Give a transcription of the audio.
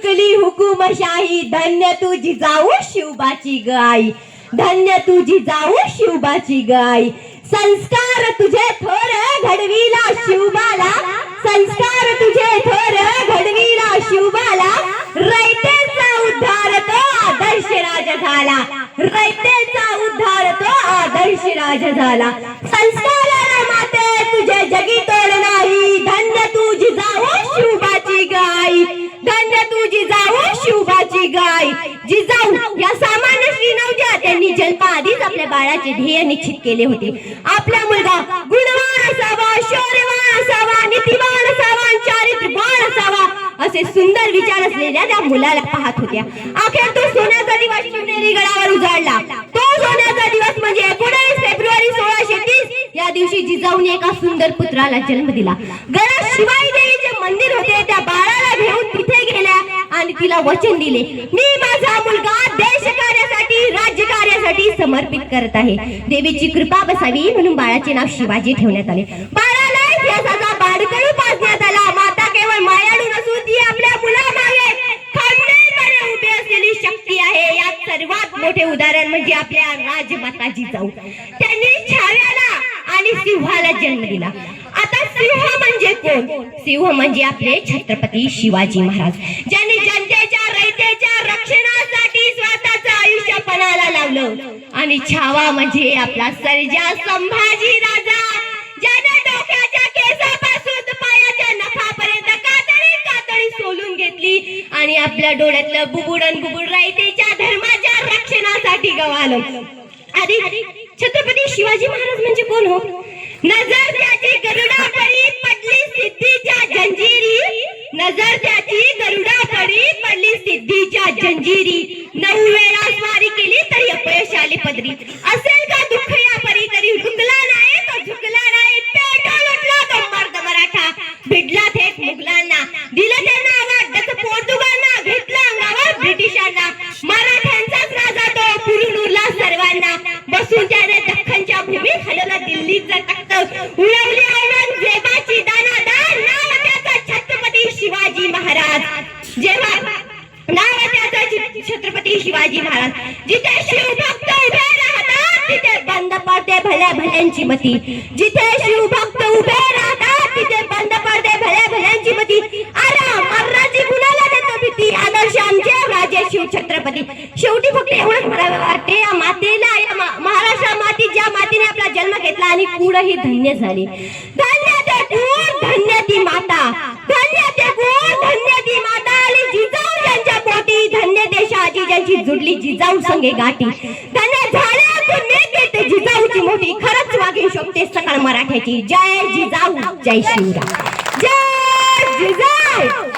हुकली हुकुमशाही धन्य तुझी जाऊ शिवबाची गाई धन्य तुझी जाऊ शिवबाची गाई संस्कार तुझे थोर घडविला शिवबाला. संस्कार तुझे थोर घडविला शिवबाला. रयतेचा उद्धार तो आदर्श राज झाला. रयतेचा उद्धार तो आदर्श राज झाला. संस्कार माते तुझे जगी तोड नाही. शिवबाची गाय. जिजाऊ या सामान्य श्री त्यांनी जन्म आधीच आपल्या बाळाचे ध्येय निश्चित केले होते. आपला मुलगा गुणवान असावा शौर्यवान असावा नीतिवान असावा आणि चारित्र्यवान असावा असे सुंदर विचार असलेल्या त्या मुलाला पाहत होत्या. अखेर तो सोन्याचा दिवस शिवनेरी गडावर उजाडला. तो सोन्याचा दिवस म्हणजे एकोणीस फेब्रुवारी सोळाशे तीस. या दिवशी जिजाऊने एका सुंदर पुत्राला जन्म दिला. गडात शिवाई देवीचे मंदिर होते त्या बाळाला घेऊन आणि तिला वचन दिले. मी माझा मुलगा देश कार्यासाठी राज्य कार्यासाठी समर्पित करत आहे. देवीची कृपा बसावी म्हणून बाळाचे नाव शिवाजी ठेवण्यात आले. बाळाला इतिहासाचा पाजण्यात आला. माता केवळ मायाळू नसून ती आपल्या मुलामागे खंबीरपणे उभी असलेली शक्ती आहे. यात सर्वात मोठे उदाहरण म्हणजे आपल्या राजमाता जिजाऊ त्यांनी छाव्याला आणि सिंहाला जन्म दिला. सिंह म्हणजे कोण सिंह म्हणजे आपले छत्रपती शिवाजी महाराज. ज्यांनी जनतेच्या रयतेच्या रक्षणासाठी स्वतःच आयुष्य पणाला लावलं. आणि छावा म्हणजे आपला सर्जा संभाजी राजा ज्याने डोक्याच्या केसापासून पायाच्या नखापर्यंत कातडी कातडी सोलून घेतली आणि आपल्या डोळ्यातलं बुबुडन बुबुड रयतेच्या धर्माच्या रक्षणासाठी गवालं. आधी छत्रपती शिवाजी महाराज म्हणजे कोण हो? नजर त्याची गरुडा परी पडली सिद्धीच्या जंजिरी. नजर त्याची गरुडा परी पडली सिद्धीच्या जंजिरी. नऊ वेळा स्वारी केली तरी अपयश आले पदरी. असेल का दुःख या परी तरी रुंगला नाही तो झुकला नाही. पेटा लुटला तो मर्द मराठा. भिडला थेट मुघलांना. दिलं त्यांना आवाज जसं पोर्तुगालना घेतला अंगावर ब्रिटिशांना. मराठ्यांचाच राजा तो पुरून उरला सर्वांना. बसून त्याने दख्खनच्या भूमीत हलवलं दिल्लीचं तख्त. उडवली औरंगजेबाची दानादार नाव त्याचं छत्रपती शिवाजी महाराज. जेव्हा नाव त्याचं छत्रपती शिवाजी महाराज जिथे शिवभक्त उभे राहतात तिथे बंद पडते भल्या भल्यांची मती. जिथे शिवभक्त उभे राहतात तिथे बंद पडते भल्या भल्यांची मती. अरे आपला जन्म घेतला आणि कुणही धन्य झाली. धन्य ते गुण धन्य ती माता. धन्य ते गुण धन्य ती माता. आणि जिजाऊ ज्यांच्या पोटी धन्य देशा आजी ज्यांची जुडली जिजाऊ संगे गाठी. धन्य झाले ते जिजाऊची मोठी. खरंच वागीन शकते सकाळ मराठ्याची. जय जिजाऊ जय शिवराय. जय जिजाऊ!